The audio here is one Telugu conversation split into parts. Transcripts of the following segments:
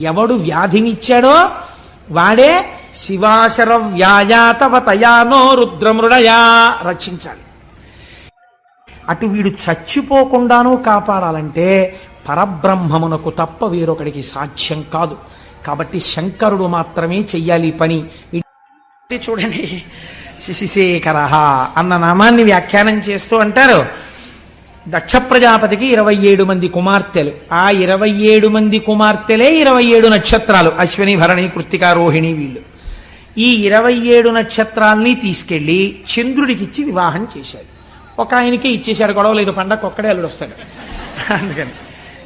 ఎవడు వ్యాధినిచ్చాడో వాడే శివాశర వ్యాయాతవ తయానో రుద్రమృడయా రక్షించాలి. అటు వీడు చచ్చిపోకుండానూ కాపాడాలంటే పరబ్రహ్మమునకు తప్ప వేరొకడికి సాధ్యం కాదు. కాబట్టి శంకరుడు మాత్రమే చెయ్యాలి పని. చూడండి శిశిశేఖర అన్న నామాన్ని వ్యాఖ్యానం చేస్తూ అంటారు. దక్ష ప్రజాపతికి ఇరవై ఏడు మంది కుమార్తెలు. ఆ ఇరవై ఏడు మంది కుమార్తెలే ఇరవై ఏడు నక్షత్రాలు. అశ్విని భరణి కృత్తిక రోహిణి వీళ్ళు. ఈ ఇరవై ఏడు నక్షత్రాల్ని తీసుకెళ్ళి చంద్రుడికిచ్చి వివాహం చేశాడు. ఒక ఆయనకే ఇచ్చేశాడు గొడవ లేదు. పండగ ఒక్కడే అల్లుడు వస్తాడు. అందుకని.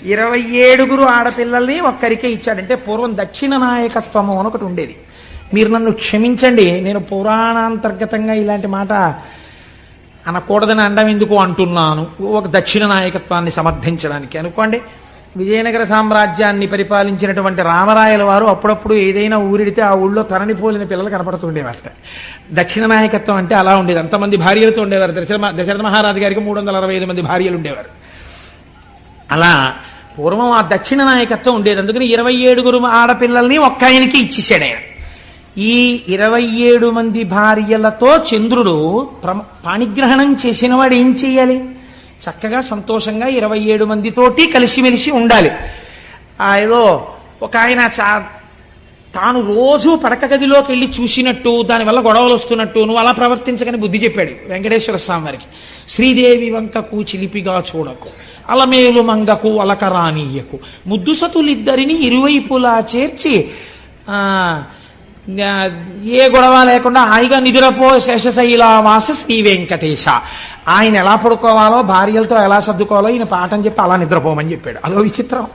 ఇరవై ఏడుగురు ఆడపిల్లల్ని ఒక్కరికే ఇచ్చాడంటే పూర్వం దక్షిణ నాయకత్వము అని ఒకటి ఉండేది. మీరు నన్ను క్షమించండి. నేను పురాణాంతర్గతంగా ఇలాంటి మాట అనకూడదని అండం ఎందుకు అంటున్నాను? ఒక దక్షిణ నాయకత్వాన్ని సమర్థించడానికి. అనుకోండి విజయనగర సామ్రాజ్యాన్ని పరిపాలించినటువంటి రామరాయల వారు అప్పుడప్పుడు ఏదైనా ఊరిడితే ఆ ఊళ్ళో తరణి పోలిన పిల్లలు కనపడుతుండేవారట. దక్షిణ నాయకత్వం అంటే అలా ఉండేది. అంతమంది భార్యలతో ఉండేవారు. దశరథ దశరథ మహారాజు గారికి మూడు వందల అరవై ఐదు మంది భార్యలు ఉండేవారు. అలా పూర్వం ఆ దక్షిణ నాయకత్వం ఉండేది. అందుకని ఇరవై ఏడుగురు ఆడపిల్లల్ని ఒక్క ఆయనకి ఇచ్చేసాడు ఆయన. ఈ ఇరవై ఏడు మంది భార్యలతో చంద్రుడు ప్రమ- పాణిగ్రహణం చేసిన వాడు ఏం చేయాలి? చక్కగా సంతోషంగా ఇరవై ఏడు మందితోటి కలిసిమెలిసి ఉండాలి. ఆ ఏదో ఒక ఆయన చా తాను రోజు పడక గదిలోకి వెళ్ళి చూసినట్టు దానివల్ల గొడవలు వస్తున్నట్టు నువ్వు అలా ప్రవర్తించకని బుద్ధి చెప్పాడు వెంకటేశ్వర స్వామి వారికి. శ్రీదేవి వంకకు చిలిపిగా చూడకు అలమేలు మంగకు అలకరానీయకు. ముద్దుసతులిద్దరిని ఇరువైపులా చేర్చి ఆ, ఏ గొడవ లేకుండా హాయిగా నిదురపో శేషశైలావాస శ్రీ వెంకటేశ. ఆయన ఎలా పడుకోవాలో భార్యలతో ఎలా సర్దుకోవాలో ఈయన పాఠం చెప్పి అలా నిద్రపోమని చెప్పాడు. అదో విచిత్రం.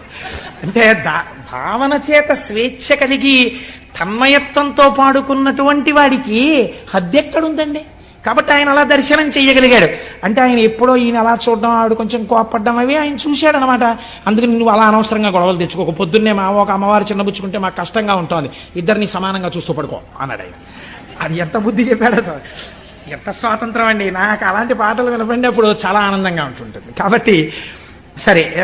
అంటే దా- భావన చేత స్వేచ్ఛ కలిగి తన్మయత్వంతో పాడుకున్నటువంటి వాడికి హద్దెక్కడుందండి కాబట్టి ఆయన అలా దర్శనం చేయగలిగాడు. అంటే ఆయన ఎప్పుడో ఈయన అలా చూడడం ఆవిడ కొంచెం కోపడ్డం అవి ఆయన చూశాడు అనమాట అందుకని నువ్వు అలా అనవసరంగా గొడవలు తెచ్చుకోక. పొద్దున్నే మా ఒక అమ్మవారు చిన్నబుచ్చుకుంటే మాకు కష్టంగా ఉంటుంది. ఇద్దరిని సమానంగా చూస్తూ పడుకో అన్నాడు ఆయన. అది ఎంత బుద్ధి చెప్పాడో సార్ ఎంత స్వాతంత్రం అండి. నాకు అలాంటి పాటలు వినపండి అప్పుడు చాలా ఆనందంగా ఉంటుంటుంది. కాబట్టి సరే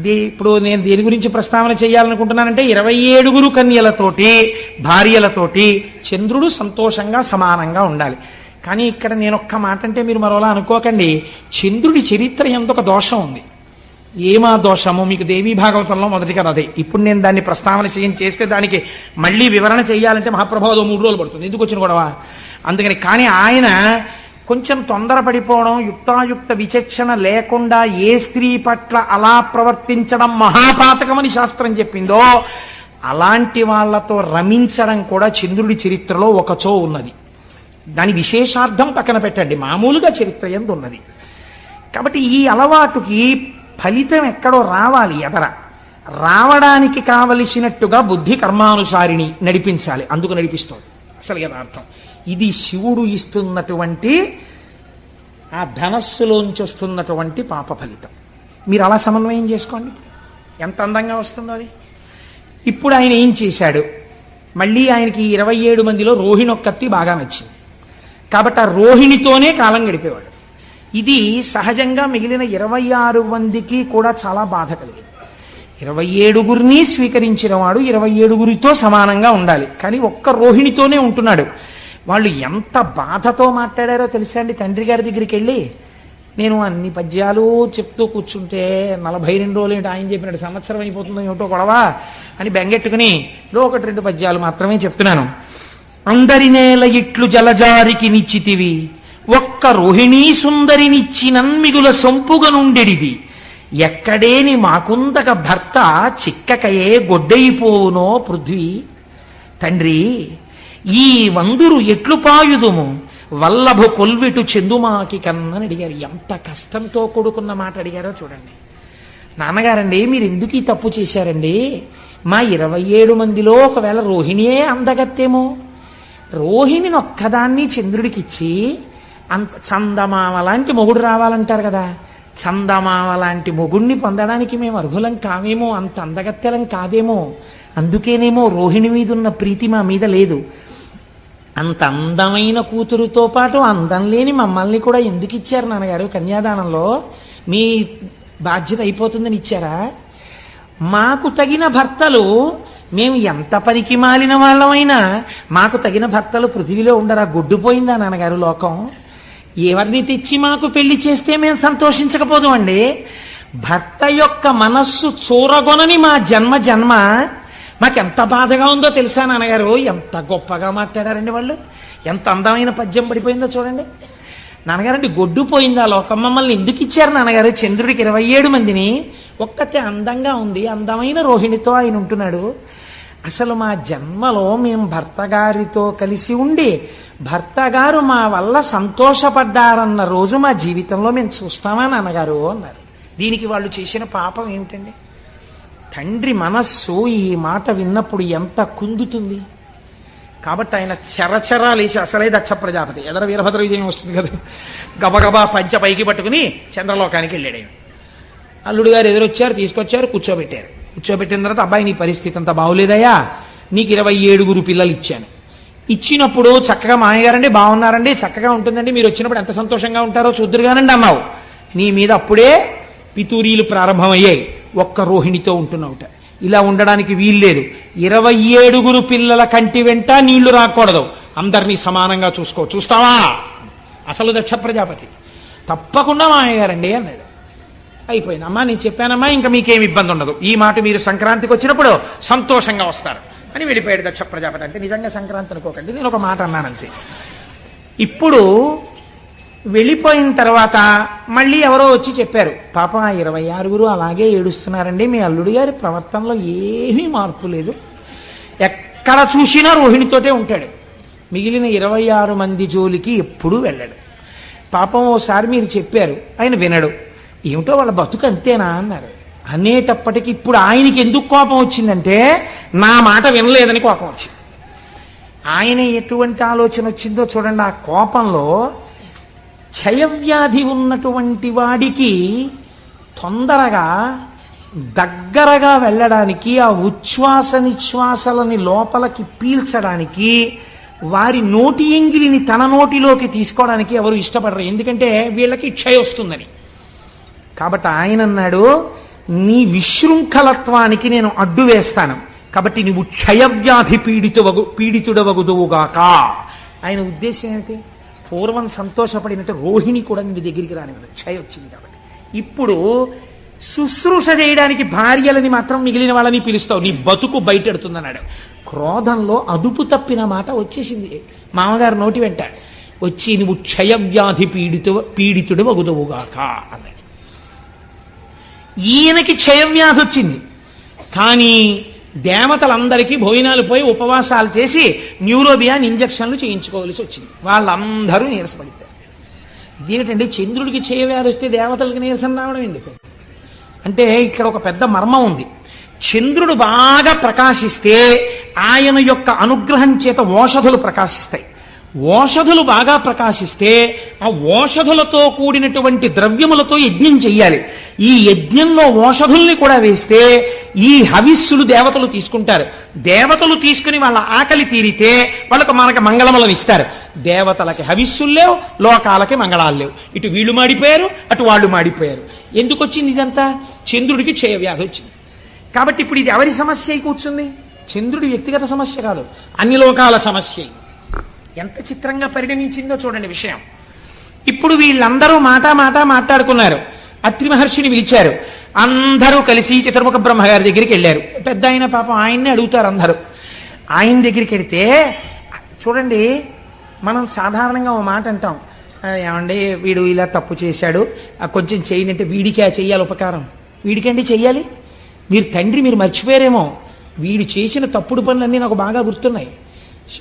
దీ- ఇప్పుడు నేను దేని గురించి ప్రస్తావన చేయాలనుకుంటున్నానంటే ఇరవై ఏడుగురు కన్యలతోటి భార్యలతోటి చంద్రుడు సంతోషంగా సమానంగా ఉండాలి. కానీ ఇక్కడ నేను ఒక్క మాట అంటే మీరు మరోలా అనుకోకండి. చంద్రుడి చరిత్ర ఎంత ఒక దోషం ఉంది? ఏమా దోషము? మీకు దేవీ భాగవతంలో మొదటిగా అదే. ఇప్పుడు నేను దాన్ని ప్రస్తావన చేయని చేస్తే దానికి మళ్ళీ వివరణ చేయాలంటే మహాప్రభావం మూడు రోజులు పడుతుంది. ఎందుకు వచ్చిన గొడవ? అందుకని కానీ ఆయన కొంచెం తొందరపడిపోవడం యుక్తాయుక్త విచక్షణ లేకుండా ఏ స్త్రీ పట్ల అలా ప్రవర్తించడం మహాపాతకమని శాస్త్రం చెప్పిందో అలాంటి వాళ్ళతో రమించడం కూడా చంద్రుడి చరిత్రలో ఒకచో ఉన్నది. దాని విశేషార్థం పక్కన పెట్టండి. మామూలుగా చరిత్ర ఎందు ఉన్నది కాబట్టి ఈ అలవాటుకి ఫలితం ఎక్కడో రావాలి ఎదర. రావడానికి కావలసినట్టుగా బుద్ధి కర్మానుసారిని నడిపించాలి. అందుకు నడిపిస్తుంది. అసలు యథార్థం ఇది శివుడు ఇస్తున్నటువంటి ఆ ధనస్సులోంచి వస్తున్నటువంటి పాప ఫలితం. మీరు అలా సమన్వయం చేసుకోండి. ఎంత అందంగా వస్తుందో అది. ఇప్పుడు ఆయన ఏం చేశాడు? మళ్ళీ ఆయనకి ఇరవై ఏడు మందిలో రోహిణొక్కత్తి బాగా నచ్చింది. కాబట్టి ఆ రోహిణితోనే కాలం గడిపేవాడు. ఇది సహజంగా మిగిలిన ఇరవై ఆరు మందికి కూడా చాలా బాధ కలిగింది. ఇరవై ఏడుగురిని స్వీకరించిన వాడు ఇరవై ఏడుగురితో సమానంగా ఉండాలి. కానీ ఒక్క రోహిణితోనే ఉంటున్నాడు. వాళ్ళు ఎంత బాధతో మాట్లాడారో తెలుసా అండి? తండ్రి గారి దగ్గరికి వెళ్ళి నేను అన్ని పద్యాలు చెప్తూ కూర్చుంటే నలభై రెండు రోజులు ఏంటి ఆయన చెప్పినట్టు సంవత్సరం అయిపోతుందో ఏమిటో గొడవ? అని బెంగెట్టుకుని లో ఒకటి రెండు పద్యాలు మాత్రమే చెప్తున్నాను. అందరి నేల ఇట్లు జలజారికి నిచ్చితివి. ఒక్క రోహిణీ సుందరినిచ్చినన్ మిగుల సొంపుగా నుండెడిది. ఎక్కడేని మాకుందక భర్త చిక్కకయే గొడ్డైపోవునో పృథ్వీ. తండ్రి ఈ వందురు ఎట్లు పాయుదుము? వల్లభు కొల్విటు చెందుమాకి కన్నని అడిగారు. ఎంత కష్టంతో కొడుకున్న మాట అడిగారో చూడండి. నాన్నగారండి మీరు ఎందుకు ఈ తప్పు చేశారండి? మా ఇరవై ఏడు మందిలో ఒకవేళ రోహిణియే అందగత్తేమో? రోహిణిని ఒక్కదాన్ని చంద్రుడికిచ్చి అంత చందమామ లాంటి మొగుడు రావాలంటారు కదా. చందమామ లాంటి మొగుడిని పొందడానికి మేము అర్హులం కామేమో అంత అందగత్తెలం కాదేమో. అందుకేనేమో రోహిణి మీద ఉన్న ప్రీతి మా మీద లేదు. అంత అందమైన కూతురుతో పాటు అందం లేని మమ్మల్ని కూడా ఎందుకు ఇచ్చారు నాన్నగారు? కన్యాదానంలో మీ బాధ్యత అయిపోతుందని ఇచ్చారా? మాకు తగిన భర్తలు మేము ఎంత పనికి మాలిన వాళ్ళమైనా మాకు తగిన భర్తలు పృథివీలో ఉండరా గొడ్డుపోయిందా నాన్నగారు లోకం? ఎవరిని తెచ్చి మాకు పెళ్ళి చేస్తే మేము సంతోషించకపోదు అండి. భర్త యొక్క మనస్సు చూరగొనని మా జన్మ జన్మ. మాకెంత బాధగా ఉందో తెలుసా నాన్నగారు? ఎంత గొప్పగా మాట్లాడారండి వాళ్ళు? ఎంత అందమైన పద్యం పడిపోయిందో చూడండి. నాన్నగారండి గొడ్డు పోయిందా లోకం? మమ్మల్ని ఎందుకు ఇచ్చారు నాన్నగారు? చంద్రుడికి ఇరవై ఏడు మందిని. ఒక్కతే అందంగా ఉంది అందమైన రోహిణితో ఆయన ఉంటున్నాడు. అసలు మా జన్మలో మేము భర్త గారితో కలిసి ఉండి భర్త గారు మా వల్ల సంతోషపడ్డారన్న రోజు మా జీవితంలో మేము చూస్తామా నాన్నగారు అన్నారు. దీనికి వాళ్ళు చేసిన పాపం ఏమిటండి తండ్రి మనస్సు ఈ మాట విన్నప్పుడు ఎంత కుందుతుంది. కాబట్టి ఆయన చరచరాలేసి అసలే దక్ష ప్రజాపతి. ఎదర వీరభద్ర విజయం వస్తుంది కదా. గబగబా పంచ పైకి పట్టుకుని చంద్రలోకానికి వెళ్ళాడు ఆయన. అల్లుడు గారు ఎదురొచ్చారు తీసుకొచ్చారు కూర్చోబెట్టారు. కూర్చోబెట్టిన తర్వాత అబ్బాయి నీ పరిస్థితి అంత బాగోలేదయ్యా. నీకు ఇరవై ఏడుగురు పిల్లలు ఇచ్చాను. ఇచ్చినప్పుడు చక్కగా మామయ్యగారండి బాగున్నారండి చక్కగా ఉంటుందండి. మీరు వచ్చినప్పుడు ఎంత సంతోషంగా ఉంటారో చూద్దరుగానండి అన్నావు నీ మీద అప్పుడే పితూరీలు ప్రారంభమయ్యాయి. ఒక్క రోహిణితో ఉంటున్నావుట. ఇలా ఉండడానికి వీల్లేదు ఇరవై ఏడుగురు పిల్లల కంటి వెంట నీళ్ళు రాకూడదు. అందరినీ సమానంగా చూసుకో. చూస్తావా? అసలు దక్ష ప్రజాపతి. తప్పకుండా మామయ్యగారండి అన్నాడు. అయిపోయింది. అమ్మా నేను చెప్పానమ్మా ఇంకా మీకేం ఇబ్బంది ఉండదు. ఈ మాట మీరు సంక్రాంతికి వచ్చినప్పుడు సంతోషంగా వస్తారు. అని వెళ్ళిపోయాడు దక్ష ప్రజాపతి అంటే నిజంగా సంక్రాంతి అనుకోకండి నేను ఒక మాట అన్నానంతే ఇప్పుడు వెళ్ళిపోయిన తర్వాత మళ్ళీ ఎవరో వచ్చి చెప్పారు పాపం ఆ ఇరవై ఆరుగురు అలాగే ఏడుస్తున్నారండి మీ అల్లుడు గారి ప్రవర్తనలో ఏమీ మార్పు లేదు. ఎక్కడ చూసినా రోహిణితోటే ఉంటాడు. మిగిలిన ఇరవై ఆరు మంది జోలికి ఎప్పుడూ వెళ్ళాడు. పాపం ఓసారి మీరు చెప్పారు ఆయన వినడు. ఏమిటో వాళ్ళ బతుకు అంతేనా అన్నారు. అనేటప్పటికి ఇప్పుడు ఆయనకి ఎందుకు కోపం వచ్చిందంటే నా మాట వినలేదని కోపం వచ్చింది. ఆయన ఎటువంటి ఆలోచన వచ్చిందో చూడండి ఆ కోపంలో క్షయవ్యాధి ఉన్నటువంటి వాడికి తొందరగా దగ్గరగా వెళ్ళడానికి ఆ ఉచ్ఛ్వాస నిశ్వాసలని లోపలికి పీల్చడానికి వారి నోటి ఎంగిలిని తన నోటిలోకి తీసుకోవడానికి ఎవరు ఇష్టపడరు. ఎందుకంటే వీళ్ళకి క్షయ వస్తుందని కాబట్టి ఆయన అన్నాడు నీ విశృంఖలత్వానికి నేను అడ్డు వేస్తాను. కాబట్టి నువ్వు క్షయవ్యాధి పీడితువగు పీడితుడవగుదువుగాక. ఆయన ఉద్దేశం ఏమిటి పూర్వం సంతోషపడినట్టు రోహిణి కూడా నీ దగ్గరికి రానివ్వదు. క్షయ వచ్చింది కాబట్టి. ఇప్పుడు శుశ్రూష చేయడానికి భార్యలని మాత్రం మిగిలిన వాళ్ళని పిలుస్తావు. నీ బతుకు బయటెడుతుందన్నాడు. క్రోధంలో అదుపు తప్పిన మాట వచ్చేసింది. మామగారు నోటి వెంట వచ్చి నువ్వు క్షయవ్యాధి పీడితు పీడితుడు వగుదవుగాక అన్నాడు. ఈయనకి క్షయవ్యాధి వచ్చింది. కానీ దేవతలందరికీ భోజనాలు పోయి ఉపవాసాలు చేసి న్యూరోబియాన్ ఇంజక్షన్లు చేయించుకోవాల్సి వచ్చింది. వాళ్ళందరూ నీరసపడిపోయారు. ఇదేమిటండి చంద్రుడికి క్షయవ్యాధి వస్తే దేవతలకి నీరసం రావడం ఎందుకు? అంటే ఇక్కడ ఒక పెద్ద మర్మం ఉంది. చంద్రుడు బాగా ప్రకాశిస్తే ఆయన యొక్క అనుగ్రహం చేత ఓషధులు ప్రకాశిస్తాయి. ఓషధులు బాగా ప్రకాశిస్తే ఆ ఓషధులతో కూడినటువంటి ద్రవ్యములతో యజ్ఞం చెయ్యాలి. ఈ యజ్ఞంలో ఓషధుల్ని కూడా వేస్తే ఈ హవిస్సులు దేవతలు తీసుకుంటారు. దేవతలు తీసుకుని వాళ్ళ ఆకలి తీరితే వాళ్ళకు మనకి మంగళములను ఇస్తారు. దేవతలకి హవిస్సులు లేవు లోకాలకి మంగళాలు లేవు. ఇటు వీళ్ళు మాడిపోయారు అటు వాళ్ళు మాడిపోయారు. ఎందుకు వచ్చింది ఇదంతా? చంద్రుడికి క్షయవ్యాధి వచ్చింది. కాబట్టి ఇప్పుడు ఇది ఎవరి సమస్య అయి కూర్చుంది? చంద్రుడి వ్యక్తిగత సమస్య కాదు అన్ని లోకాల సమస్య. ఎంత చిత్రంగా పరిగణించిందో చూడండి విషయం. ఇప్పుడు వీళ్ళందరూ మాట మాట మాట్లాడుకున్నారు. అత్రి మహర్షిని పిలిచారు. అందరూ కలిసి చతుర్ముఖ బ్రహ్మగారి దగ్గరికి వెళ్ళారు. పెద్ద ఆయన పాపం ఆయన్ని అడుగుతారు అందరూ. ఆయన దగ్గరికి వెడితే చూడండి మనం సాధారణంగా ఓ మాట అంటాం. ఏమండి వీడు ఇలా తప్పు చేశాడు. కొంచెం చేయనంటే వీడికి ఆ చెయ్యాలి ఉపకారం. వీడికండి చెయ్యాలి. మీరు తండ్రి మీరు మర్చిపోయారేమో. వీడు చేసిన తప్పుడు పనులన్నీ నాకు బాగా గుర్తున్నాయి.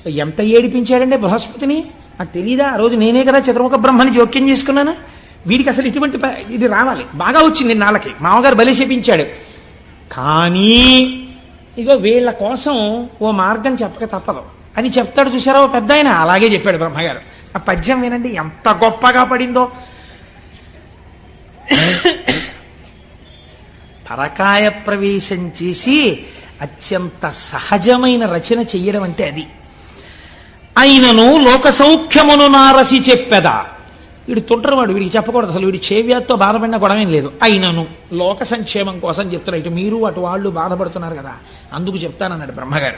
ఎంత ఏడిపించాడంటే బృహస్పతిని? నాకు తెలీదా? ఆ రోజు నేనే కదా చతుర్ముఖ బ్రహ్మని జోక్యం చేసుకున్నాను? వీడికి అసలు ఇటువంటి ఇది రావాలి. బాగా వచ్చింది నాళ్ళకి మామగారు బలి చేపించాడు. కానీ ఇగో వీళ్ళ కోసం ఓ మార్గం చెప్పక తప్పదు. అని చెప్తాడు చూసారా ఓ పెద్ద ఆయన? అలాగే చెప్పాడు బ్రహ్మగారు. ఆ పద్యం వినండి ఎంత గొప్పగా పడిందో. పరకాయ ప్రవేశం చేసి అత్యంత సహజమైన రచన చెయ్యడం అంటే అది. అయినను లోక సౌఖ్యమును నారసి చెప్పెదా. వీడు తుంటరవాడు వీడికి చెప్పకూడదు అసలు. వీడి చేవ్యాతో బాధపడిన గొడవేం లేదు. అయినను లోక సంక్షేమం కోసం చెప్తున్నారు ఇటు మీరు అటు వాళ్ళు బాధపడుతున్నారు కదా. అందుకు చెప్తానన్నాడు బ్రహ్మగారు.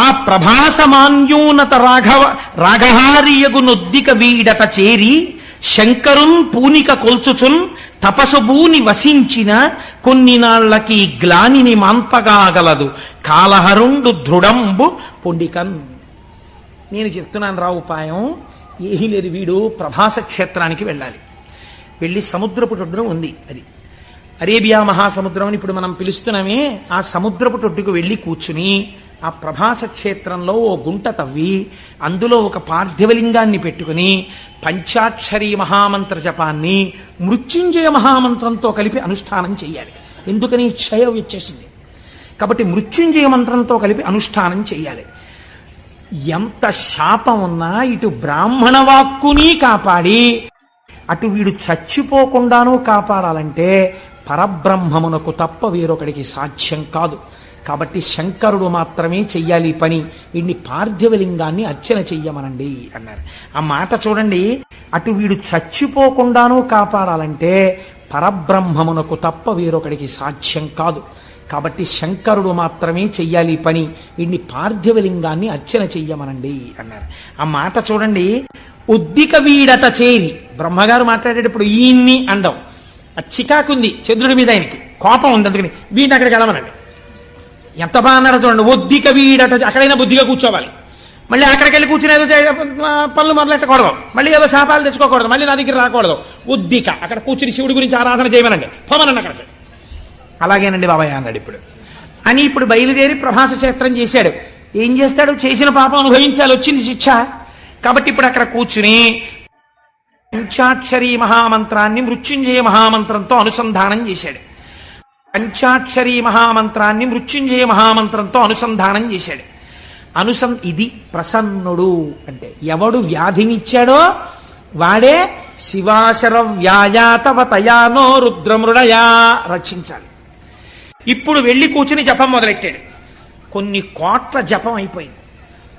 ఆ ప్రభాసమాన్యూనత రాఘవ రాఘహారియగు నొద్దిక వీడత చేరి శంకరున్ పూనిక కొల్చుచున్ తపసుభూని వసించిన కొన్ని నాళ్ళకి గ్లానిని మాన్పగాగలదు కాలహరుండు దృఢంబు పుండికన్ నేను చెప్తున్నాను రా ఉపాయం ఏమీ లేదు వీడు ప్రభాస క్షేత్రానికి వెళ్ళాలి. వెళ్ళి సముద్రపు టొడ్డున ఉంది అది. అరేబియా మహాసముద్రం అని ఇప్పుడు మనం పిలుస్తున్నామే ఆ సముద్రపు టొడ్డుకు వెళ్ళి కూర్చుని ఆ ప్రభాస క్షేత్రంలో ఓ గుంట తవ్వి అందులో ఒక పార్థివలింగాన్ని పెట్టుకుని పంచాక్షరి మహామంత్ర జపాన్ని మృత్యుంజయ మహామంత్రంతో కలిపి అనుష్ఠానం చేయాలి ఎందుకని క్షయం వచ్చేసింది? కాబట్టి మృత్యుంజయ మంత్రంతో కలిపి అనుష్ఠానం చేయాలి ఎంత శాపం ఉన్నా ఇటు బ్రాహ్మణ వాక్కుని కాపాడి అటు వీడు చచ్చిపోకుండానూ కాపాడాలంటే పరబ్రహ్మమునకు తప్ప వేరొకడికి సాధ్యం కాదు. కాబట్టి శంకరుడు మాత్రమే చెయ్యాలి ఈ పని. వీడిని పార్థివలింగాన్ని అర్చన చెయ్యమనండి అన్నారు. ఆ మాట చూడండి. అటు వీడు చచ్చిపోకుండానూ కాపాడాలంటే పరబ్రహ్మమునకు తప్ప వేరొకడికి సాధ్యం కాదు. కాబట్టి శంకరుడు మాత్రమే చెయ్యాలి పని. వీడిని పార్థివలింగాన్ని అర్చన చెయ్యమనండి అన్నారు. ఆ మాట చూడండి. ఉద్దిక వీడత చేరి. బ్రహ్మగారు మాట్లాడేటప్పుడు ఈయన్ని అండం ఆ చికాకుంది చంద్రుడి మీద ఆయనకి. కోపం ఉంది అందుకని. వీడిని అక్కడికి వెళ్ళమనండి. ఎంత బాగా అన్నాడు చూడండి. ఒద్దిక వీడట అక్కడైనా బుద్ధిగా కూర్చోవాలి. మళ్ళీ అక్కడికి వెళ్ళి కూర్చుని ఏదో పనులు మొదలెట్టకూడదు. మళ్ళీ ఏదో శాపాలు తెచ్చుకోకూడదు. మళ్ళీ నా దగ్గర రాకూడదు. ఉద్దిక. అక్కడ కూర్చుని శివుడి గురించి ఆరాధన చేయమనండి. పోమనండి అక్కడికి. అలాగేనండి బాబాయ్ అన్నాడు ఇప్పుడు. అని ఇప్పుడు బయలుదేరి ప్రభాస క్షేత్రం చేశాడు. ఏం చేస్తాడు? చేసిన పాపం అనుభవించాలి. వచ్చింది శిక్ష. కాబట్టి ఇప్పుడు అక్కడ కూర్చుని పంచాక్షరి మహామంత్రాన్ని మృత్యుంజయ మహామంత్రంతో అనుసంధానం చేశాడు. పంచాక్షరి మహామంత్రాన్ని మృత్యుంజయ మహామంత్రంతో అనుసంధానం చేశాడు. అనుసం ఇది ప్రసన్నుడు అంటే ఎవడు వ్యాధినిచ్చాడో వాడే శివాశర వ్యాయాతవ తయానో రుద్రమృడయా రక్షించాలి. ఇప్పుడు వెళ్ళి కూర్చుని జపం మొదలెట్టాడు. కొన్ని కోట్ల జపం అయిపోయింది.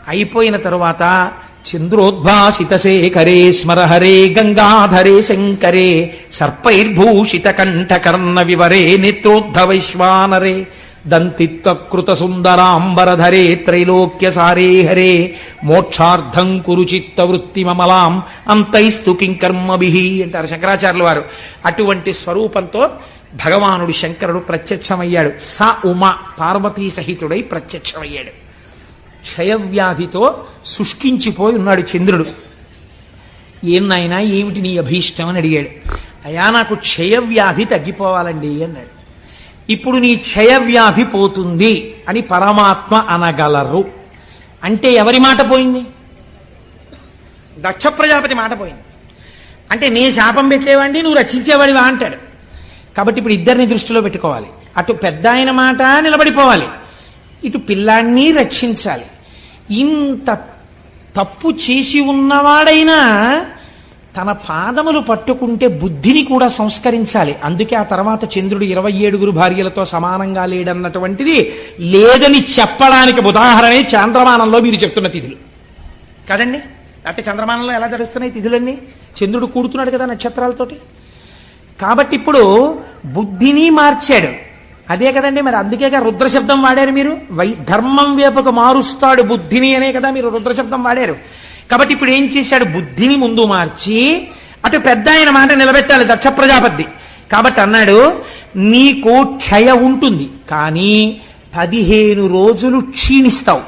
అయిపోయిన తరువాత చంద్రోద్భాసిత శేఖరే స్మరహరే గంగాధరే శంకరే సర్పైర్భూషిత కంఠకర్ణ వివరే నేత్రోద్ధవైశ్వానరే దంతిత్వకృత సుందరాంబరధరే త్రైలోక్య సారే హరే మోక్షార్థం కురు చిత్త వృత్తి మమలాం అంతైస్తు కింకర్మభి అంటారు శంకరాచార్యుల వారు. అటువంటి స్వరూపంతో భగవానుడు శంకరుడు ప్రత్యక్షమయ్యాడు. స ఉమ పార్వతీ సహితుడై ప్రత్యక్షమయ్యాడు. క్షయవ్యాధితో శుష్కించిపోయి ఉన్నాడు చంద్రుడు. ఏం నాయనా ఏమిటి నీ అభీష్టం అని అడిగాడు. అయా నాకు క్షయవ్యాధి తగ్గిపోవాలండి అన్నాడు. ఇప్పుడు నీ క్షయవ్యాధి పోతుంది అని పరమాత్మ అనగలరు. అంటే ఎవరి మాట పోయింది? దక్ష ప్రజాపతి మాట పోయింది. అంటే నే శాపం పెట్టేవాడిని నువ్వు రక్షించేవాడివా అంటాడు. కాబట్టి ఇప్పుడు ఇద్దరిని దృష్టిలో పెట్టుకోవాలి. అటు పెద్ద ఆయన మాట నిలబడిపోవాలి. ఇటు పిల్లాన్ని రక్షించాలి. ఇంత తప్పు చేసి ఉన్నవాడైనా తన పాదములు పట్టుకుంటే బుద్ధిని కూడా సంస్కరించాలి. అందుకే ఆ తర్వాత చంద్రుడు ఇరవై ఏడుగురు భార్యలతో సమానంగా లేడన్నటువంటిది లేదని చెప్పడానికి ఉదాహరణే చంద్రమానంలో మీరు చెప్తున్న తిథులు. కదండి? లేకపోతే చంద్రమానంలో ఎలా జరుగుతున్నాయి తిథులన్నీ? చంద్రుడు కూడుతున్నాడు కదా నక్షత్రాలతోటి. కాబట్టి ఇప్పుడు బుద్ధిని మార్చాడు. అదే కదండి మరి అందుకేగా రుద్ర శబ్దం వాడారు మీరు? వై ధర్మం వేపకు మారుస్తాడు బుద్ధిని అనే కదా మీరు రుద్రశబ్దం వాడారు. కాబట్టి ఇప్పుడు ఏం చేశాడు? బుద్ధిని ముందు మార్చి అటు పెద్ద ఆయన మాట నిలబెట్టాలి దక్ష ప్రజాపతి. కాబట్టి అన్నాడు నీకు క్షయ ఉంటుంది కానీ పదిహేను రోజులు క్షీణిస్తావు.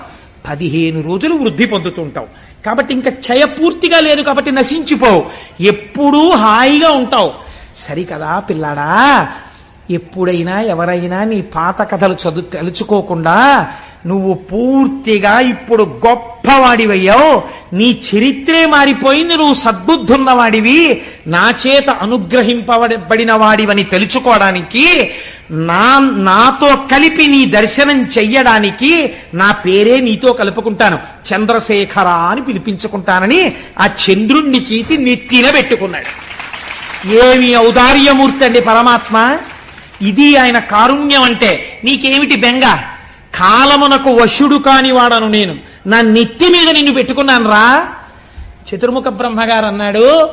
పదిహేను రోజులు వృద్ధి పొందుతుంటావు కాబట్టి ఇంకా క్షయ పూర్తిగా లేదు కాబట్టి నశించిపోవు. ఎప్పుడూ హాయిగా ఉంటావు. సరికదా పిల్లాడా? ఎప్పుడైనా ఎవరైనా నీ పాత కథలు చదువు తెలుసుకోకుండా నువ్వు పూర్తిగా ఇప్పుడు గొప్పవాడివయ్యావు. నీ చరిత్రే మారిపోయింది నువ్వు సద్బుద్ధున్నవాడివి. నా చేత అనుగ్రహింపబడిన వాడివని తెలుసుకోవడానికి నా నాతో కలిపి నీ దర్శనం చెయ్యడానికి నా పేరే నీతో కలుపుకుంటాను. చంద్రశేఖర అని పిలిపించుకుంటానని ఆ చంద్రుణ్ణి చేసి నెత్తిన పెట్టుకున్నాడు ఏమి ఔదార్యమూర్తి అండి పరమాత్మ? ఇది ఆయన కారుణ్యం అంటే నీకేమిటి బెంగ? కాలమునకు వశుడు కానివాడను నేను. నా నెత్తి మీద నిన్ను పెట్టుకున్నాను రా. చతుర్ముఖ బ్రహ్మగారు అన్నాడు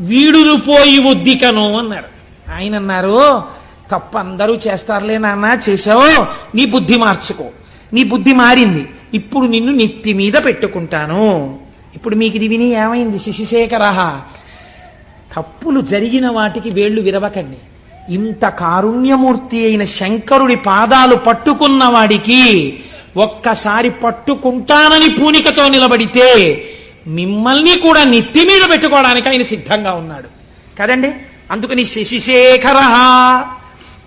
వీడును పోయి ఉద్దికను అన్నారు ఆయన అన్నారు తప్ప అందరూ చేస్తారులే నాన్న చేసావు నీ బుద్ధి మార్చుకో. నీ బుద్ధి మారింది. ఇప్పుడు నిన్ను నెత్తి మీద పెట్టుకుంటాను. ఇప్పుడు మీకు ఇది విని ఏమైంది? శశిశేఖరహ. తప్పులు జరిగిన వాటికి వేళ్ళు విరవకండి. ఇంత కారుణ్యమూర్తి అయిన శంకరుడి పాదాలు పట్టుకున్న వాడికి ఒక్కసారి పట్టుకుంటానని పూనికతో నిలబడితే మిమ్మల్ని కూడా నెత్తి మీద పెట్టుకోవడానికి ఆయన సిద్ధంగా ఉన్నాడు. కదండి? అందుకని శశిశేఖర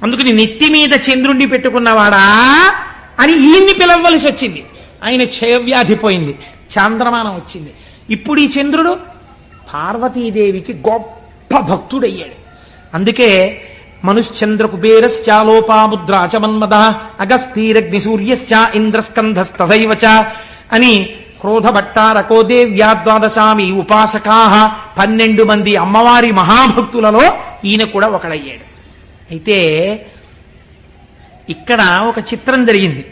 అందుకని నెత్తి మీద చంద్రుణ్ణి పెట్టుకున్నవాడా అని ఈయన్ని పిలవలసి వచ్చింది. ఆయన క్షయవ్యాధి పోయింది చాంద్రమానం వచ్చింది. ఇప్పుడు ఈ చంద్రుడు పార్వతీదేవికి గొప్ప భక్తుడయ్యాడు అందుకే మనుశ్చంద్ర కుబేరశ్చాలోపాముద్రా చ మన్మద అగస్తీరగ్ని సూర్యశ్చ ఇంద్రస్కంధస్తథైవ అని క్రోధభట్టారకో దేవ్యా ఉపాసకా పన్నెండు మంది అమ్మవారి మహాభక్తులలో ఈయన కూడా ఒకడయ్యాడు. అయితే ఇక్కడ ఒక చిత్రం జరిగింది.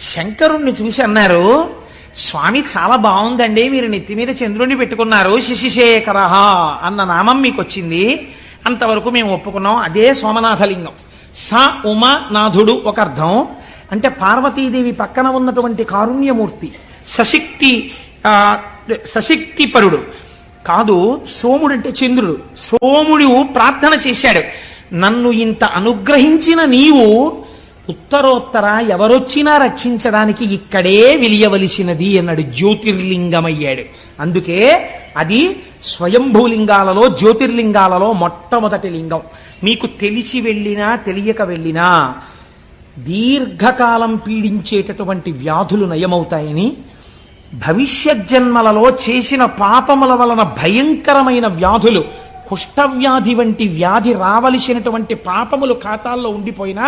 శంకరుణ్ణి చూసి అన్నారు స్వామి చాలా బాగుందండి మీరు నెత్తి మీద చంద్రుణ్ణి పెట్టుకున్నారు శశిశేఖర అన్న నామం మీకు వచ్చింది అంతవరకు మేము ఒప్పుకున్నాం అదే సోమనాథలింగం. స ఉమ నాథుడు ఒక అర్థం అంటే పార్వతీదేవి పక్కన ఉన్నటువంటి కారుణ్యమూర్తి సశక్తి సశక్తి పరుడు కాదు సోముడు అంటే చంద్రుడు. సోముడు ప్రార్థన చేశాడు. నన్ను ఇంత అనుగ్రహించిన నీవు ఉత్తరోత్తర ఎవరొచ్చినా రక్షించడానికి ఇక్కడే విలియవలసినది అన్నాడు జ్యోతిర్లింగమయ్యాడు. అందుకే అది స్వయంభూలింగాలలో జ్యోతిర్లింగాలలో మొట్టమొదటి లింగం. మీకు తెలిసి వెళ్ళినా తెలియక వెళ్ళినా దీర్ఘకాలం పీడించేటటువంటి వ్యాధులు నయమవుతాయని భవిష్యత్ జన్మలలో చేసిన పాపముల వలన భయంకరమైన వ్యాధులు కుష్ఠవ్యాధి వంటి వ్యాధి రావలసినటువంటి పాపములు ఖాతాల్లో ఉండిపోయినా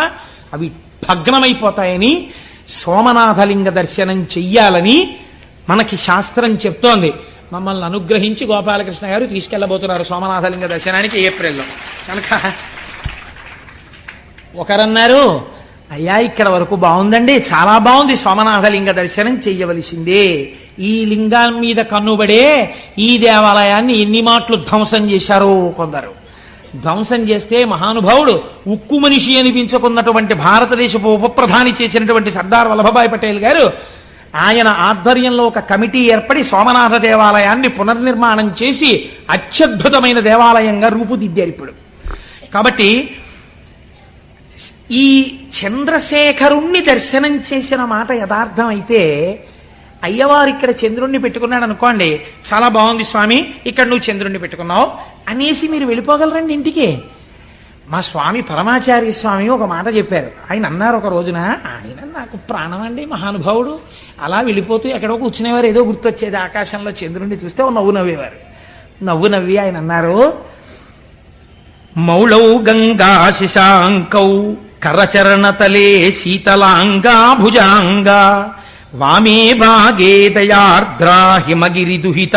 అవి భగ్నమైపోతాయని సోమనాథలింగ దర్శనం చెయ్యాలని మనకి శాస్త్రం చెప్తోంది. మమ్మల్ని అనుగ్రహించి గోపాలకృష్ణ గారు తీసుకెళ్ళబోతున్నారు సోమనాథలింగ దర్శనానికి ఏప్రిల్లో. కనుక ఒకరన్నారు అయ్యా ఇక్కడ వరకు బాగుందండి. చాలా బాగుంది సోమనాథలింగ దర్శనం చెయ్యవలసిందే. ఈ లింగం మీద కన్నుబడే ఈ దేవాలయాన్ని ఎన్ని మాటలు ధ్వంసం చేశారో కొందరు. ధ్వంసం చేస్తే మహానుభావుడు ఉక్కు మనిషి అనిపించుకున్నటువంటి భారతదేశపు ఉప ప్రధాని చేసినటువంటి సర్దార్ వల్లభభాయ్ పటేల్ గారు ఆయన ఆధ్వర్యంలో ఒక కమిటీ ఏర్పడి సోమనాథ దేవాలయాన్ని పునర్నిర్మాణం చేసి అత్యద్భుతమైన దేవాలయంగా రూపుదిద్దారు ఇప్పుడు. కాబట్టి ఈ చంద్రశేఖరుణ్ణి దర్శనం చేసిన మాట యథార్థమైతే అయితే అయ్యవారు ఇక్కడ చంద్రుణ్ణి పెట్టుకున్నాడు అనుకోండి చాలా బాగుంది స్వామి ఇక్కడ నువ్వు చంద్రుణ్ణి పెట్టుకున్నావు అనేసి మీరు వెళ్ళిపోగలరండి ఇంటికి. మా స్వామి పరమాచార్య స్వామి ఒక మాట చెప్పారు. ఆయన అన్నారు ఒక రోజున ఆయన నాకు ప్రాణం అండి మహానుభావుడు. అలా వెళ్ళిపోతూ ఎక్కడో కూర్చునేవారు ఏదో గుర్తొచ్చేది ఆకాశంలో చంద్రుణ్ణి చూస్తే నవ్వు నవ్వేవారు. నవ్వు నవ్వి ఆయన అన్నారు మౌళౌ గంగా శశాంకౌ కరచరణతలే శీతలాంగా భుజాంగా వామే భాగే దుహిత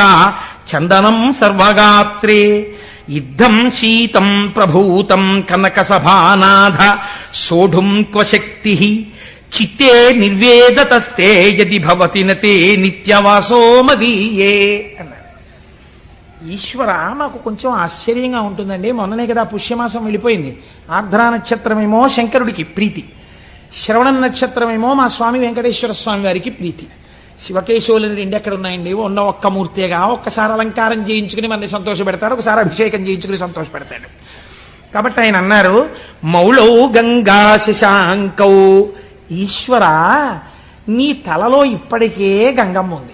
చందనం సర్వగాత్రే. యుద్ధం శీతం ప్రభూతం కనక సభానాథ సోఢుం క్వశక్తి. చిత్తే నిర్వేదతస్తే యది భవతి నతే నిత్యవాసో మదీయే అన్నారు ఈశ్వర మాకు కొంచెం ఆశ్చర్యంగా ఉంటుందండి. మొన్ననే కదా పుష్యమాసం వెళ్ళిపోయింది. ఆర్ద్రా నక్షత్రమేమో శంకరుడికి ప్రీతి. శ్రవణం నక్షత్రమేమో మా స్వామి వెంకటేశ్వర స్వామి వారికి ప్రీతి. శివకేశవులని రెండు ఎక్కడ ఉన్నాయండి? ఉన్న ఒక్క మూర్తిగా ఒక్కసారి అలంకారం చేయించుకుని మనని సంతోష పెడతాడు ఒకసారి అభిషేకం చేయించుకుని సంతోష పెడతాడు కాబట్టి ఆయన అన్నారు మౌళౌ గంగా శశాంకౌ. ఈశ్వర నీ తలలో ఇప్పటికే గంగమ్మ ఉంది.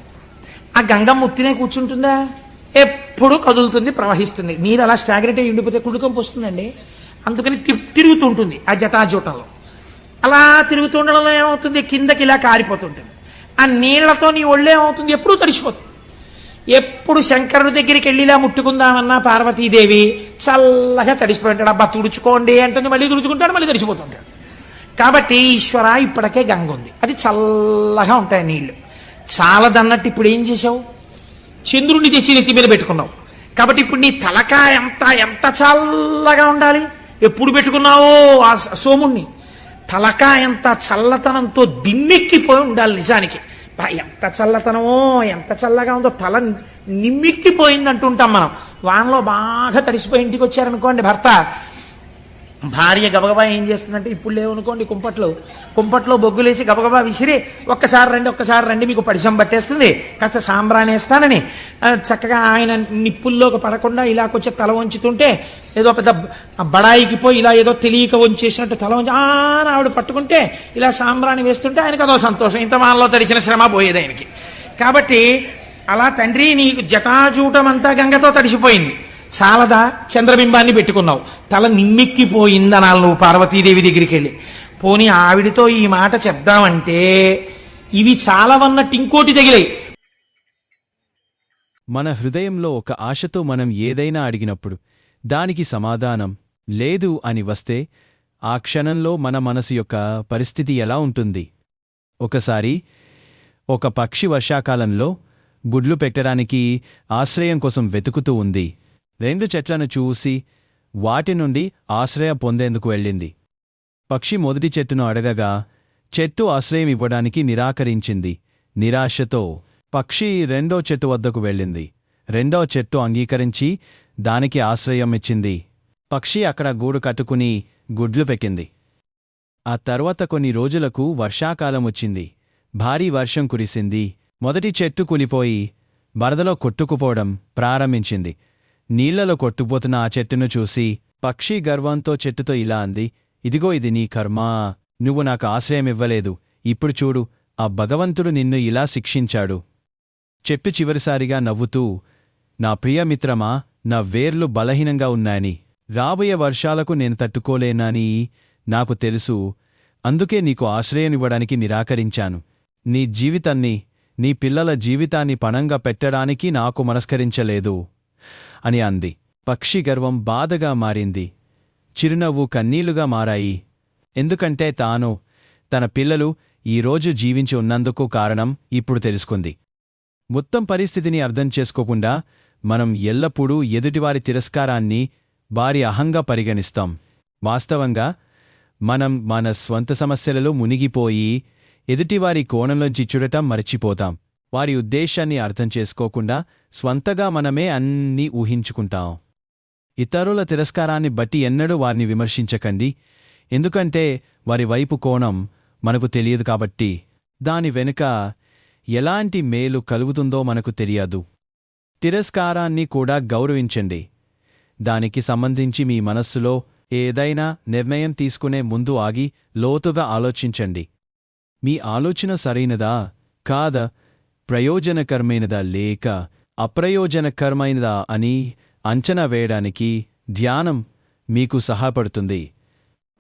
ఆ గంగమ్మ ఉత్తినే కూర్చుంటుందా? ఎప్పుడు కదులుతుంది ప్రవహిస్తుంది. నీరు అలా స్టాగ్రెట్ అయి ఉండిపోతే కుడుకంపు వస్తుందండి. అందుకని తి- తిరుగుతుంటుంది ఆ జటాజూటంలో. అలా తిరుగుతుండడంలో ఏమవుతుంది? కిందకి ఇలా కారిపోతుంటుంది. ఆ నీళ్ళతో నీ ఒళ్ళేమవుతుంది ఎప్పుడూ తడిసిపోతుంది ఎప్పుడు శంకరుడి దగ్గరికి వెళ్ళి ఇలా ముట్టుకుందామన్నా పార్వతీదేవి చల్లగా తడిసిపోయి ఉంటాడు. అబ్బా తుడుచుకోండి అంటుంది. మళ్ళీ తుడుచుకుంటాడు మళ్ళీ తడిసిపోతుంటాడు. కాబట్టి ఈశ్వర ఇప్పటికే గంగ ఉంది. అది చల్లగా ఉంటాయి నీళ్ళు. చాలదన్నట్టు ఇప్పుడు ఏం చేసావు చంద్రుడిని తెచ్చి నెత్తి మీద పెట్టుకున్నావు. కాబట్టి ఇప్పుడు నీ తలక ఎంత ఎంత చల్లగా ఉండాలి? ఎప్పుడు పెట్టుకున్నావో ఆ సోముణ్ణి? తలక ఎంత చల్లతనంతో దిమ్మెక్కిపోయి ఉండాలి నిజానికి. ఎంత చల్లతనమో ఎంత చల్లగా ఉందో తల నిమ్మెక్కిపోయింది అంటుంటాం మనం. వానలో బాగా తడిసిపోయి ఇంటికి వచ్చారనుకోండి భర్త. భార్య గబగబా ఏం చేస్తుందంటే ఇప్పుడు లేవనుకోండి కుంపట్లో. కుంపట్లో బొగ్గులేసి గబగబా విసిరి ఒక్కసారి రండి ఒక్కసారి రండి మీకు పడిశం పట్టేస్తుంది. కాస్త సాంబ్రాణి వేస్తానని. చక్కగా ఆయన నిప్పుల్లోకి పడకుండా ఇలా కొంచెం తల వంచుతుంటే ఏదో పెద్ద బడాయికి పోయి ఇలా ఏదో తెలియక వంచేసినట్టు తల వంచి ఆవిడ పట్టుకుంటే ఇలా సాంబ్రాణి వేస్తుంటే ఆయనకు అదో సంతోషం. ఇంత వానలో తడిచిన శ్రమ పోయేది ఆయనకి. కాబట్టి అలా తండ్రి నీకు జటాజూటమంతా గంగతో తడిసిపోయింది. చాలదా చంద్రబింబాన్ని పెట్టుకున్నావు. తల నిమ్మెక్కిపోయిందనాలి నువ్వు పార్వతీదేవి దగ్గరికి వెళ్ళి పోనీ ఆవిడితో ఈ మాట చెప్దామంటే ఇవి చాలవన్నట్టు ఇంకోటి తగిలాయి. మన హృదయంలో ఒక ఆశతో మనం ఏదైనా అడిగినప్పుడు దానికి సమాధానం లేదు అని వస్తే ఆ క్షణంలో మన మనసు యొక్క పరిస్థితి ఎలా ఉంటుంది? ఒకసారి ఒక పక్షి వర్షాకాలంలో గుడ్లు పెట్టడానికి ఆశ్రయం కోసం వెతుకుతూ ఉంది. రెండు చెట్లను చూసి వాటి నుండి ఆశ్రయ పొందేందుకు వెళ్ళింది. పక్షి మొదటి చెట్టును అడగగా చెట్టు ఆశ్రయం ఇవ్వడానికి నిరాకరించింది. నిరాశతో పక్షి రెండో చెట్టు వద్దకు వెళ్ళింది. రెండో చెట్టు అంగీకరించి దానికి ఆశ్రయం ఇచ్చింది పక్షి అక్కడ గూడు కట్టుకుని గుడ్లు పెక్కింది. ఆ తర్వాత కొన్ని రోజులకు వర్షాకాలం వచ్చింది. భారీ వర్షం కురిసింది. మొదటి చెట్టు కూలిపోయి వరదలో కొట్టుకుపోవడం ప్రారంభించింది. నీళ్ళలో కొట్టుపోతున్న ఆ చెట్టును చూసి పక్షి గర్వంతో చెట్టుతో ఇలా అంది ఇదిగో ఇది నీ కర్మా. నువ్వు నాకు ఆశ్రయం ఇవ్వలేదు ఇప్పుడు చూడు ఆ భగవంతుడు నిన్ను ఇలా శిక్షించాడు. చెప్పి చివరిసారిగా నవ్వుతూ నా ప్రియమిత్రమా నా వేర్లు బలహీనంగా ఉన్నాయని రాబోయే వర్షాలకు నేను తట్టుకోలేనని నాకు తెలుసు. అందుకే నీకు ఆశ్రయనివ్వడానికి నిరాకరించాను. నీ జీవితాన్ని నీ పిల్లల జీవితాన్ని పణంగా పెట్టడానికి నాకు మనస్కరించలేదు అని అంది. పక్షి గర్వం బాధగా మారింది. చిరునవ్వు కన్నీళ్ళుగా మారాయి. ఎందుకంటే తాను తన పిల్లలు ఈరోజు జీవించి ఉన్నందుకు కారణం ఇప్పుడు తెలుసుకుంది. మొత్తం పరిస్థితిని అర్థం చేసుకోకుండా మనం ఎల్లప్పుడూ ఎదుటివారి తిరస్కారాన్ని వారి అహంగా పరిగణిస్తాం. వాస్తవంగా మనం మన స్వంత సమస్యలలో మునిగిపోయి ఎదుటివారి కోణంలోంచి చూడటం మర్చిపోతాం. వారి ఉద్దేశాన్ని అర్థం చేసుకోకుండా స్వంతగా మనమే అన్నీ ఊహించుకుంటాం. ఇతరుల తిరస్కారాన్ని బట్టి ఎన్నడూ వారిని విమర్శించకండి. ఎందుకంటే వారి వైపు కోణం మనకు తెలియదు కాబట్టి దాని వెనుక ఎలాంటి మేలు కలుగుతుందో మనకు తెలియదు. తిరస్కారాన్ని కూడా గౌరవించండి. దానికి సంబంధించి మీ మనస్సులో ఏదైనా నిర్ణయం తీసుకునే ముందు ఆగి లోతుగా ఆలోచించండి. మీ ఆలోచన సరైనదా? కాదా? ప్రయోజనకరమైనదా లేక అప్రయోజనకరమైనదా అని అంచనా వేయడానికి ధ్యానం మీకు సహాయపడుతుంది.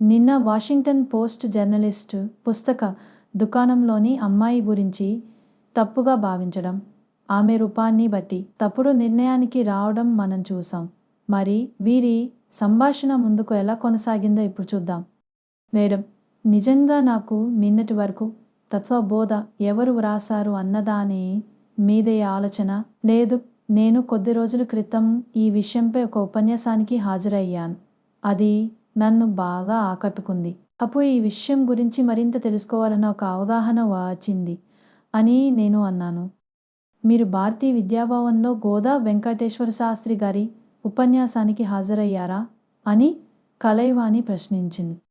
నిన్న వాషింగ్టన్ పోస్ట్ జర్నలిస్టు పుస్తక దుకాణంలోని అమ్మాయి గురించి తప్పుగా భావించడం. ఆమె రూపాన్ని బట్టి తప్పుడు నిర్ణయానికి రావడం మనం చూసాం. మరి వీరి సంభాషణ ముందుకు ఎలా కొనసాగిందో ఇప్పుడు చూద్దాం. మేడం నిజంగా నాకు నిన్నటి వరకు తత్వబోధ ఎవరు వ్రాసారు అన్నదాని మీదే ఆలోచన? లేదు నేను కొద్ది రోజుల క్రితం ఈ విషయంపై ఒక ఉపన్యాసానికి హాజరయ్యాను. అది నన్ను బాగా ఆకట్టుకుంది. అప్పుడు ఈ విషయం గురించి మరింత తెలుసుకోవాలన్న ఒక అవగాహన వచ్చింది అని నేను అన్నాను. మీరు భారతీయ విద్యాభవన్లో గోదా వెంకటేశ్వర శాస్త్రి గారి ఉపన్యాసానికి హాజరయ్యారా? అని కలైవాణి ప్రశ్నించింది.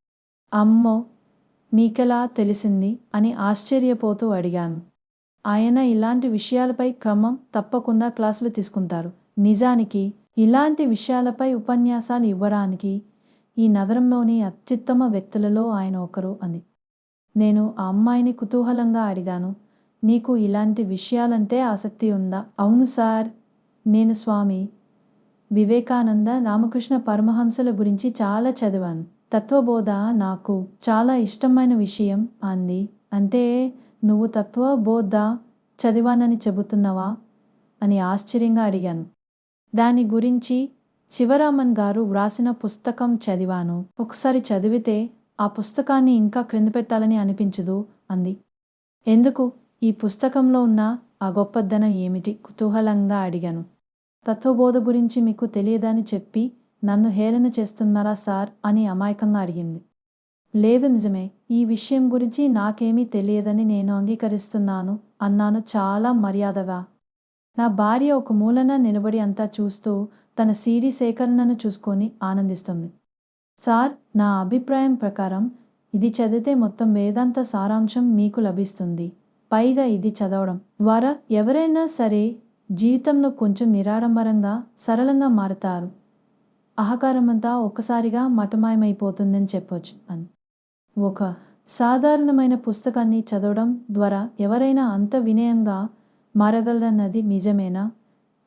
అమ్మో మీకెలా తెలిసింది? అని ఆశ్చర్యపోతూ అడిగాను. ఆయన ఇలాంటి విషయాలపై క్రమం తప్పకుండా క్లాసులు తీసుకుంటారు. నిజానికి ఇలాంటి విషయాలపై ఉపన్యాసాలు ఇవ్వడానికి ఈ నగరంలోని అత్యుత్తమ వ్యక్తులలో ఆయన ఒకరు అని. నేను ఆ అమ్మాయిని కుతూహలంగా అడిగాను. నీకు ఇలాంటి విషయాలంటే ఆసక్తి ఉందా? అవును సార్. నేను స్వామి వివేకానంద రామకృష్ణ పరమహంసల గురించి చాలా చదివాను. తత్వబోధ నాకు చాలా ఇష్టమైన విషయం అంది. అంటే నువ్వు తత్వబోధ చదివానని చెబుతున్నావా? అని ఆశ్చర్యంగా అడిగాను. దాని గురించి శివరామన్ గారు వ్రాసిన పుస్తకం చదివాను. ఒకసారి చదివితే ఆ పుస్తకాన్ని ఇంకా క్రింద పెట్టాలని అనిపించదు అంది. ఎందుకు? ఈ పుస్తకంలో ఉన్న ఆ గొప్పదనం ఏమిటి? కుతూహలంగా అడిగాను. తత్వబోధ గురించి మీకు తెలియదని చెప్పి నన్ను హేళన చేస్తున్నారా సార్? అని అమాయకంగా అడిగింది. లేదు నిజమే ఈ విషయం గురించి నాకేమీ తెలియదని నేను అంగీకరిస్తున్నాను అన్నాను చాలా మర్యాదగా. నా భార్య ఒక మూలన నిలబడి అంతా చూస్తూ తన సీడీ సేకరణను చూసుకొని ఆనందిస్తుంది. సార్ నా అభిప్రాయం ప్రకారం ఇది చదివితే మొత్తం వేదాంత సారాంశం మీకు లభిస్తుంది. పైగా ఇది చదవడం. ద్వారా ఎవరైనా సరే జీవితంలో కొంచెం నిరాడంబరంగా సరళంగా మారతారు. అహకారమంతా ఒక్కసారిగా మటమాయమైపోతుందని చెప్పొచ్చు అని. ఒక సాధారణమైన పుస్తకాన్ని చదవడం ద్వారా ఎవరైనా అంత వినయంగా మారగలన్నది నిజమేనా?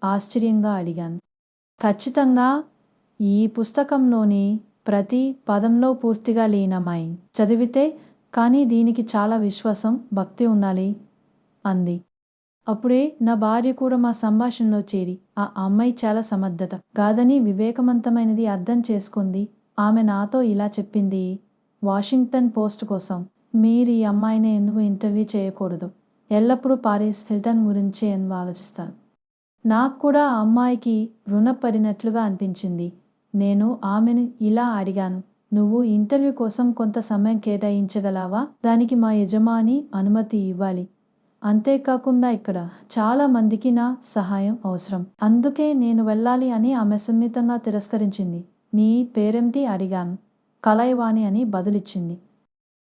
ఆశ్చర్యంగా అడిగాను. ఖచ్చితంగా ఈ పుస్తకంలోని ప్రతి పదంలో పూర్తిగా లీనమై చదివితే కానీ దీనికి చాలా విశ్వాసం భక్తి ఉండాలి అంది. అప్పుడే నా భార్య కూడా మా సంభాషణలో చేరి ఆ అమ్మాయి చాలా సమర్థత కాదని వివేకవంతమైనది అర్థం చేసుకుంది. ఆమె నాతో ఇలా చెప్పింది వాషింగ్టన్ పోస్ట్ కోసం మీరు ఈ అమ్మాయిని ఎందుకు ఇంటర్వ్యూ చేయకూడదు? ఎల్లప్పుడూ పారిస్ హిల్టన్ గురించే ఎందుకు ఆలోచిస్తాను. నాకు కూడా ఆ అమ్మాయికి రుణపడినట్లుగా అనిపించింది. నేను ఆమెను ఇలా అడిగాను నువ్వు ఇంటర్వ్యూ కోసం కొంత సమయం కేటాయించగలవా? దానికి మా యజమాని అనుమతి ఇవ్వాలి. అంతేకాకుండా ఇక్కడ చాలా మందికి నా సహాయం అవసరం. అందుకే నేను వెళ్ళాలి అని ఆమె సున్నితంగా తిరస్కరించింది. నీ పేరెంటి అడిగాను. కలైవాణి అని బదులిచ్చింది.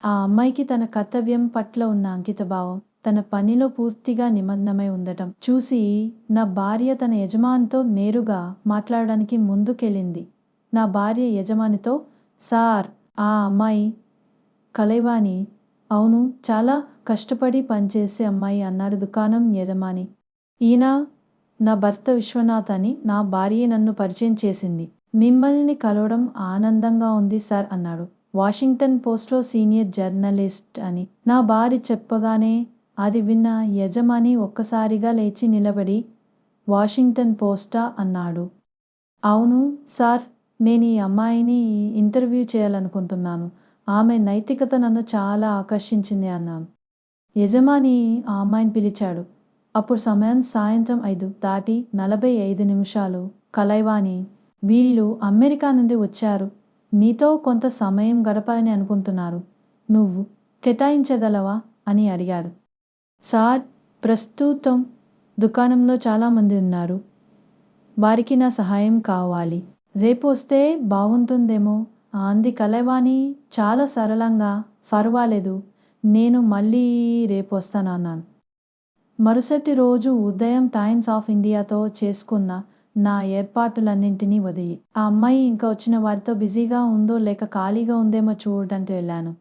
ఆ అమ్మాయికి తన కర్తవ్యం పట్ల ఉన్న అంకితభావం తన పనిలో పూర్తిగా నిమగ్నమై ఉండటం చూసి నా భార్య తన యజమానితో నేరుగా మాట్లాడడానికి ముందుకెళ్ళింది. నా భార్య యజమానితో సార్ ఆ అమ్మాయి కలైవాణి అవును చాలా కష్టపడి పనిచేసే అమ్మాయి అన్నాడు దుకాణం యజమాని. ఈయన నా భర్త విశ్వనాథ్ అని నా భార్య నన్ను పరిచయం చేసింది. మిమ్మల్ని కలవడం ఆనందంగా ఉంది సార్ అన్నాడు. వాషింగ్టన్ పోస్ట్లో సీనియర్ జర్నలిస్ట్ అని. నా భార్య చెప్పగానే అది విన్న యజమాని ఒక్కసారిగా లేచి నిలబడి వాషింగ్టన్ పోస్టా? అన్నాడు. అవును సార్ నేను ఈ అమ్మాయిని ఇంటర్వ్యూ చేయాలనుకుంటున్నాను. ఆమె నైతికత నన్ను చాలా ఆకర్షించింది అన్నాను. యజమాని ఆ అమ్మాయిని పిలిచాడు. అప్పుడు సమయం సాయంత్రం ఐదు దాటి నలభై ఐదు నిమిషాలు. కలైవాణి వీళ్ళు అమెరికా నుండి వచ్చారు. నీతో కొంత సమయం గడపాలని అనుకుంటున్నారు. నువ్వు కేటాయించగలవా? అని అడిగారు సార్ ప్రస్తుతం దుకాణంలో చాలామంది ఉన్నారు. వారికి నా సహాయం కావాలి. రేపు వస్తే బాగుంటుందేమో అంది కలైవాణి చాలా సరళంగా. పర్వాలేదు నేను మళ్ళీ రేపు వస్తాను అన్నాను మరుసటి రోజు ఉదయం టైమ్స్ ఆఫ్ ఇండియాతో చేసుకున్న నా ఏర్పాట్లన్నింటినీ వదిలి. ఆ అమ్మాయి ఇంకా వచ్చిన వారితో బిజీగా ఉందో లేక ఖాళీగా ఉందేమో చూడటానికి వెళ్ళాను.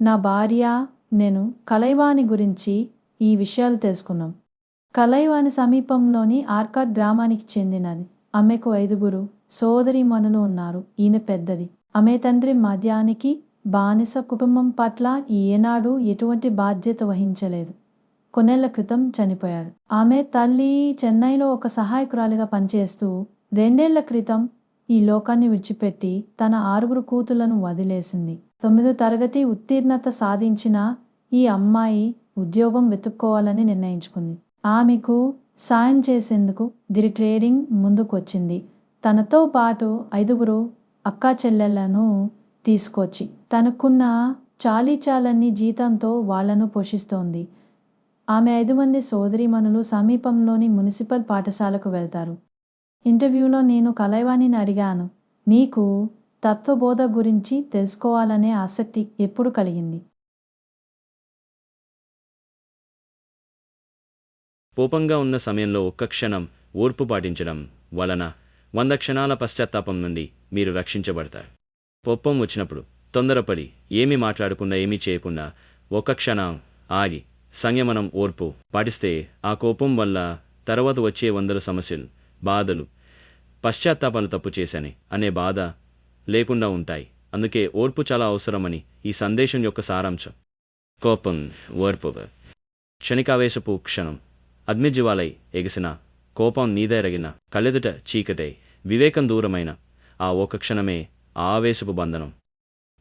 నా భార్య నేను కలైవాణి గురించి ఈ విషయాలు తెలుసుకున్నాం. కలైవాణి సమీపంలోని ఆర్కాడ్ గ్రామానికి చెందినది. ఆమెకు ఐదుగురు సోదరి మనులు ఉన్నారు. ఈయన పెద్దది. ఆమె తండ్రి మద్యానికి బానిస కుటుంబం పట్ల ఏనాడు ఎటువంటి బాధ్యత వహించలేదు. కొన్నేళ్ళ క్రితం చనిపోయారు ఆమె తల్లి చెన్నైలో ఒక సహాయకురాలిగా పనిచేస్తూ రెండేళ్ళ క్రితం ఈ లోకాన్ని విడిచిపెట్టి తన ఆరుగురు కూతులను వదిలేసింది. తొమ్మిదో తరగతి ఉత్తీర్ణత సాధించిన ఈ అమ్మాయి ఉద్యోగం వెతుక్కోవాలని నిర్ణయించుకుంది. ఆమెకు సాయం చేసేందుకు డిక్లేరింగ్ ముందుకొచ్చింది. తనతో పాటు ఐదుగురు అక్కా చెల్లెళ్ళను తీసుకొచ్చి తనకున్న చాలీ చాలని జీతంతో వాళ్ళను పోషిస్తోంది. ఆమె ఐదు మంది సోదరిమణులు సమీపంలోని మున్సిపల్ పాఠశాలకు వెళ్తారు. ఇంటర్వ్యూలో నేను కలైవాణిని అడిగాను. మీకు తత్వబోధ గురించి తెలుసుకోవాలనే ఆసక్తి ఎప్పుడు కలిగింది. కోపంగా ఉన్న సమయంలో ఒక్క క్షణం ఓర్పు పాటించడం వలన వంద క్షణాల పశ్చాత్తాపం నుండి మీరు రక్షించబడతారు. కోపం వచ్చినప్పుడు తొందరపడి ఏమీ మాట్లాడకుండా ఏమీ చేయకుండా ఒక క్షణం ఆగి సంయమనం ఓర్పు పాటిస్తే ఆ కోపం వల్ల తర్వాత వచ్చే వందల సమస్యలు బాధలు పశ్చాత్తాపాలు తప్పు చేశాని అనే బాధ లేకుండా ఉంటాయి. అందుకే ఓర్పు చాలా అవసరమని ఈ సందేశం యొక్క సారాంశం. కోపం ఓర్పు. క్షణికావేశపు క్షణం. అగ్నిజ్వాలై ఎగిసిన కోపం నీదెరగిన కళ్ళెదుట చీకటై వివేకం దూరమైన ఆ ఒక క్షణమే ఆవేశపు బంధనం.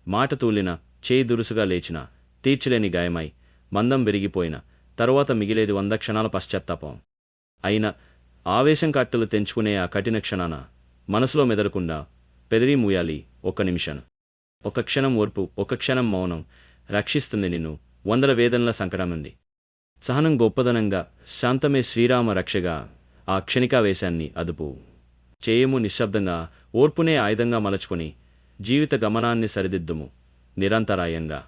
మాట తూలిన చేయి దురుసుగా లేచిన తీర్చలేని గాయమై మందం విరిగిపోయిన తరువాత మిగిలేది వంద క్షణాల పశ్చాత్తాపం. అయిన ఆవేశం కట్టలు తెంచుకునే ఆ కఠిన క్షణాన మనసులో మెదలకుండా పెదవి మూయాలి ఒక్క నిమిషం. ఒక క్షణం ఓర్పు ఒక క్షణం మౌనం రక్షిస్తుంది నిన్ను వందల వేదనల సంకటం నుండి. సహనం గొప్పదనంగా శాంతమే శ్రీరామ రక్షగా ఆ క్షణికావేశాన్ని అదుపు. చేయము నిశ్శబ్దంగా ఓర్పునే ఆయుధంగా మలచుకొని జీవిత గమనాన్ని సరిదిద్దుము నిరంతరాయంగా.